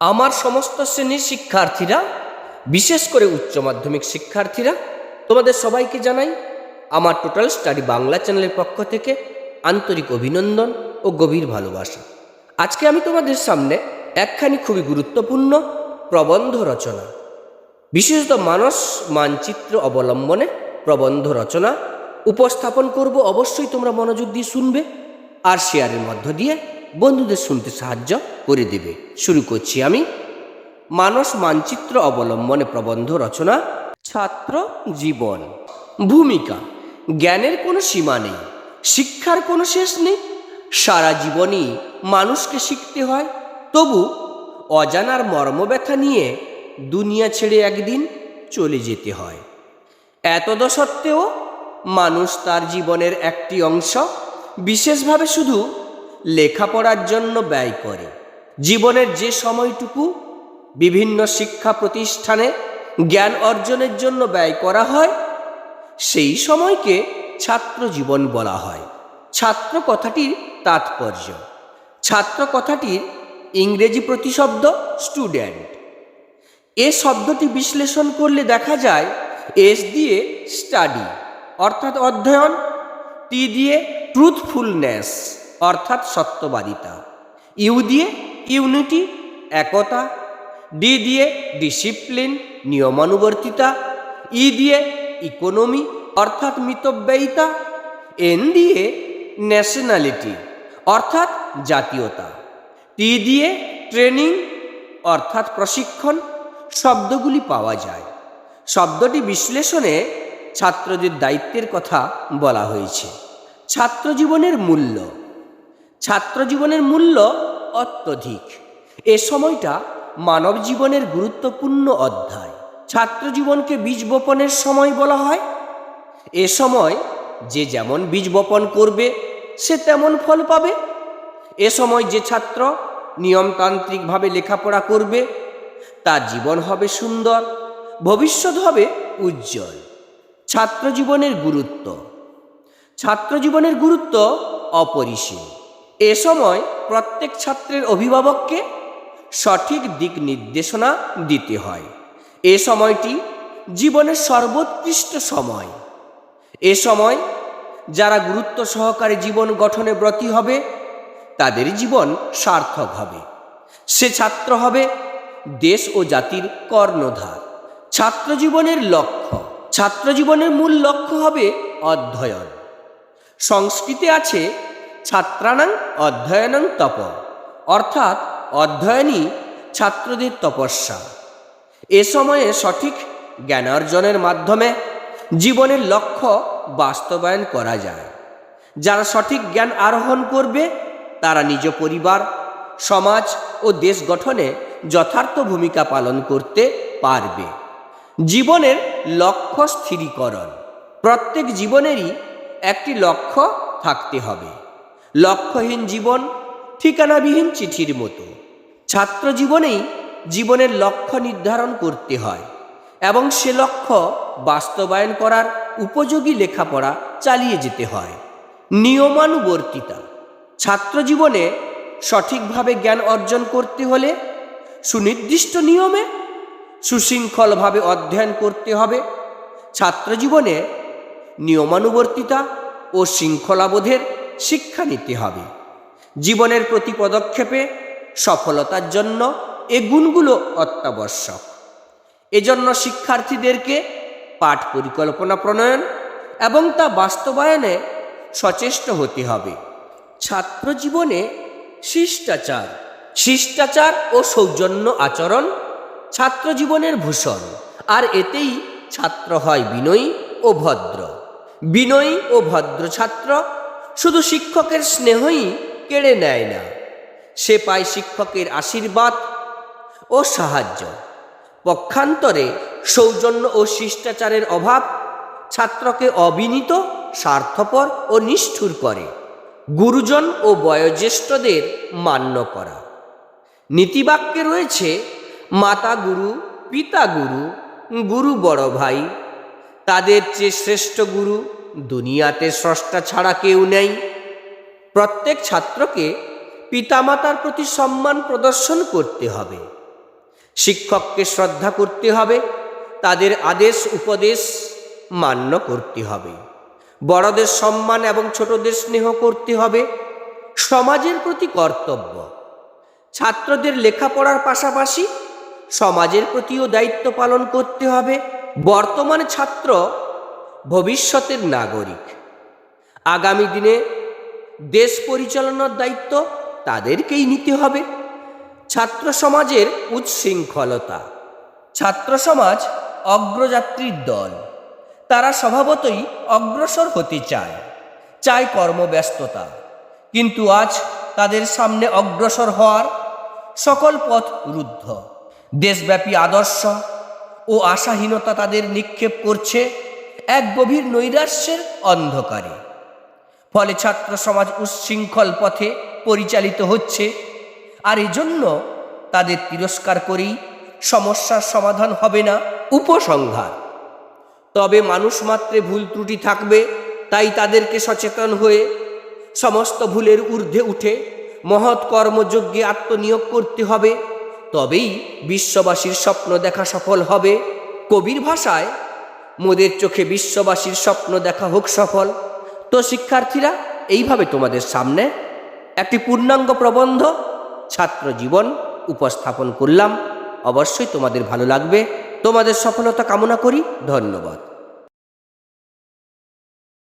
আমার সমস্ত শ্রেণির শিক্ষার্থীরা, বিশেষ করে উচ্চ মাধ্যমিক শিক্ষার্থীরা, তোমাদের সবাইকে জানাই আমার টোটাল স্টাডি বাংলা চ্যানেলের পক্ষ থেকে আন্তরিক অভিনন্দন ও গভীর ভালোবাসা। আজকে আমি তোমাদের সামনে একখানি খুবই গুরুত্বপূর্ণ প্রবন্ধ রচনা, বিশেষত মানস মানচিত্র অবলম্বনে প্রবন্ধ রচনা উপস্থাপন করব। অবশ্যই তোমরা মনোযোগ দিয়ে শুনবে আর শেয়ারের মধ্য দিয়ে বন্ধুদের শুনতে সাহায্য করে দেবে। শুরু করছি আমি। মানস মানচিত্র অবলম্বনে প্রবন্ধ রচনা, ছাত্র জীবন। ভূমিকা, জ্ঞানের কোনো সীমা নেই, শিক্ষার কোনো শেষ নেই, সারা জীবনই মানুষকে শিখতে হয়। তবু অজানার মর্মব্যথা নিয়ে দুনিয়া ছেড়ে একদিন চলে যেতে হয়। এতদ সত্ত্বেও মানুষ তার জীবনের একটি অংশ, বিশেষভাবে শুধু লেখাপড়ার জন্য ব্যয় করে। জীবনের যে সময়টুকু বিভিন্ন শিক্ষা প্রতিষ্ঠানে জ্ঞান অর্জনের জন্য ব্যয় করা হয়, সেই সময়কে ছাত্র জীবন বলা হয়। ছাত্র কথাটির তাৎপর্য। ছাত্র কথাটির ইংরেজি প্রতিশব্দ স্টুডেন্ট এ শব্দটি বিশ্লেষণ করলে দেখা যায়, এস দিয়ে স্টাডি অর্থাৎ অধ্যয়ন, টি দিয়ে ট্রুথফুলনেস অর্থাৎ সত্যবাদিতা। ইউ দিয়ে ইউনিটি, একতা। ডি দিয়ে ডিসিপ্লিন, নিয়মানুবর্তিতা। ই দিয়ে ইকোনমি, অর্থাৎ মিতব্যয়িতা। এন দিয়ে ন্যাশনালিটি, অর্থাৎ জাতীয়তা। টি দিয়ে ট্রেনিং, অর্থাৎ প্রশিক্ষণ। শব্দগুলি পাওয়া যায়। শব্দটি বিশ্লেষণে ছাত্রদের দায়িত্বের কথা বলা হয়েছে। ছাত্র জীবনের মূল্য। ছাত্র জীবনের মূল্য অত্যধিক। এ সময়টা মানব জীবনের গুরুত্বপূর্ণ অধ্যায়। ছাত্র জীবনকে বীজ বপনের সময় বলা হয়। এ সময় যে যেমন বীজ বপন করবে, সে তেমন ফল পাবে। এ সময় যে ছাত্র নিয়মতান্ত্রিকভাবে লেখাপড়া করবে, তার জীবন হবে সুন্দর, ভবিষ্যৎ হবে উজ্জ্বল। ছাত্র জীবনের গুরুত্ব। ছাত্র জীবনের গুরুত্ব অপরিসীম। এ সময় প্রত্যেক ছাত্রের অভিভাবককে সঠিক দিক নির্দেশনা দিতে হয়। এ সময়টি জীবনের সর্বোৎকৃষ্ট সময়। এ সময় যারা গুরুত্ব সহকারে জীবন গঠনে ব্রতী হবে, তাদের জীবন সার্থক হবে। সে ছাত্র হবে দেশ ও জাতির কর্ণধার। ছাত্র জীবনের লক্ষ্য। ছাত্র জীবনের মূল লক্ষ্য হবে অধ্যয়ন। সংস্কৃতে আছে ছাত্রানাং অধ্যয়নং তপ। অর্থাৎ অধ্যয়নই ছাত্রদের তপস্যা। এ সময়ে সঠিক জ্ঞানার্জনের মাধ্যমে জীবনের লক্ষ্য বাস্তবায়ন করা যায়। যারা সঠিক জ্ঞান আরোহণ করবে, তারা নিজ পরিবার, সমাজ ও দেশ গঠনে যথার্থ ভূমিকা পালন করতে পারবে। জীবনের লক্ষ্য স্থিরীকরণ। প্রত্যেক জীবনেরই একটি লক্ষ্য থাকতে হবে। লক্ষ্যহীন জীবন ঠিকানাবিহীন চিঠির মতো। ছাত্র জীবনেই জীবনের লক্ষ্য নির্ধারণ করতে হয় এবং সে লক্ষ্য বাস্তবায়ন করার উপযোগী লেখাপড়া চালিয়ে যেতে হয়। নিয়মানুবর্তিতা। ছাত্র জীবনে সঠিকভাবে জ্ঞান অর্জন করতে হলে সুনির্দিষ্ট নিয়মে সুশৃঙ্খলভাবে অধ্যয়ন করতে হবে। ছাত্র জীবনে নিয়মানুবর্তিতা ও শৃঙ্খলাবোধের শিক্ষা নিতে হবে। জীবনের প্রতি পদক্ষেপে সফলতার জন্য এ গুণগুলো অত্যাবশ্যক। এজন্য শিক্ষার্থীদেরকে পাঠ পরিকল্পনা প্রণয়ন এবং তা বাস্তবায়নে সচেষ্ট হতে হবে। ছাত্র জীবনে শিষ্টাচার শিষ্টাচার ও সৌজন্য আচরণ ছাত্র জীবনের ভূষণ, আর এতেই ছাত্র হয় বিনয়ী ও ভদ্র। বিনয়ী ও ভদ্র ছাত্র শুধু শিক্ষকের স্নেহই কেড়ে নেয় না। সে পায় শিক্ষকের আশীর্বাদ ও সাহায্য। পক্ষান্তরে সৌজন্য ও শিষ্টাচারের অভাব ছাত্রকে অবিনীত, স্বার্থপর ও নিষ্ঠুর করে। গুরুজন ও বয়োজ্যেষ্ঠদের মান্য করা। নীতিবাক্যে রয়েছে, মাতা গুরু, পিতা গুরু গুরু বড় ভাই তাদের চেয়ে শ্রেষ্ঠ গুরু দুনিয়াতে স্রষ্টা ছাড়া কেউ নেই। প্রত্যেক ছাত্রকে পিতামাতার প্রতি সম্মান প্রদর্শন করতে হবে। শিক্ষককে শ্রদ্ধা করতে হবে। তাদের আদেশ, উপদেশ মান্য করতে হবে। বড়দের সম্মান এবং ছোটদের স্নেহ করতে হবে। সমাজের প্রতি কর্তব্য। ছাত্রদের লেখাপড়ার পাশাপাশি সমাজের প্রতিও দায়িত্ব পালন করতে হবে। বর্তমান ছাত্র ভবিষ্যতের নাগরিক। আগামী দিনে দেশ পরিচালনার দায়িত্ব তাদেরকেই নিতে হবে। ছাত্র সমাজের উচ্ছৃঙ্খলতা ছাত্র সমাজ অগ্রযাত্রীর দল। তারা স্বভাবতই অগ্রসর হতে চায় চায় কর্মব্যস্ততা। কিন্তু আজ তাদের সামনে অগ্রসর হওয়ার সকল পথ রুদ্ধ। দেশব্যাপী আদর্শ ও আশাহীনতা তাদের নিক্ষেপ করছে এক গভীর নৈরাশ্যের অন্ধকারে। ফলে ছাত্র সমাজ উচ্ছৃঙ্খল পথে পরিচালিত হচ্ছে, আর এজন্য তাদের তিরস্কার করেই সমস্যার সমাধান হবে না উপসংহার। তবে মানুষ মাত্রে ভুল ত্রুটি থাকবে, তাই তাদেরকে সচেতন হয়ে সমস্ত ভুলের ঊর্ধ্বে উঠে মহৎ কর্মযজ্ঞে আত্মনিয়োগ করতে হবে। তবেই বিশ্ববাসীর স্বপ্ন দেখা সফল হবে। কবির ভাষায়, মোদের চোখে বিশ্ববাসীর স্বপ্ন দেখা হোক সফল। তো শিক্ষার্থীরা, এইভাবে তোমাদের সামনে একটি পূর্ণাঙ্গ প্রবন্ধ, ছাত্র জীবন উপস্থাপন করলাম। অবশ্যই তোমাদের ভালো লাগবে। তোমাদের সফলতা কামনা করি। ধন্যবাদ।